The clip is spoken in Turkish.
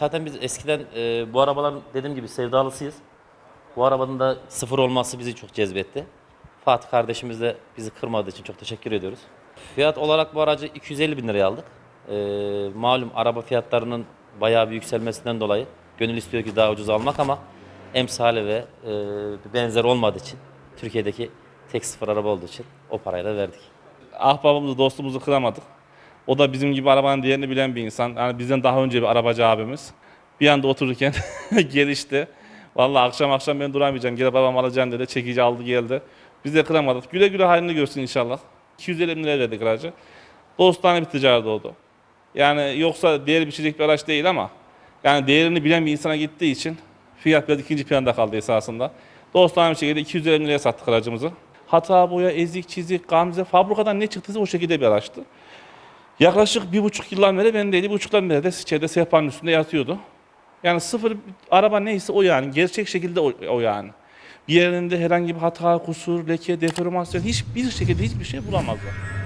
Zaten biz eskiden e, bu arabaların dediğim gibi sevdalısıyız. Bu arabanın da sıfır olması bizi çok cezbetti. Fatih kardeşimiz de bizi kırmadığı için çok teşekkür ediyoruz. Fiyat olarak bu aracı 250 bin liraya aldık. E, malum araba fiyatlarının bayağı bir yükselmesinden dolayı gönül istiyor ki daha ucuz almak ama emsali ve e, benzer olmadığı için Türkiye'deki tek sıfır araba olduğu için o parayı da verdik. ahbabımızı, dostumuzu kıramadık. O da bizim gibi arabanın değerini bilen bir insan. Yani bizden daha önce bir arabacı abimiz. Bir anda otururken gelişti. Vallahi akşam akşam ben duramayacağım. Gel babam alacağım dedi. Çekici aldı geldi. Biz de kıramadık. Güle güle halini görsün inşallah. 250 bin liraya verdik aracı. Dostane bir ticaret oldu. Yani yoksa değeri biçecek bir araç değil ama yani değerini bilen bir insana gittiği için fiyat biraz ikinci planda kaldı esasında. Dostane bir şekilde 250 bin liraya sattık aracımızı. Hata boya, ezik, çizik, gamze, fabrikadan ne çıktıysa o şekilde bir araçtı. Yaklaşık bir buçuk yıldan beri bendeydi. Bir buçuktan beri de şeyde sehpanın üstünde yatıyordu. Yani sıfır araba neyse o yani. Gerçek şekilde o, o yani. Bir yerinde herhangi bir hata, kusur, leke, deformasyon hiçbir şekilde hiçbir şey bulamazlar.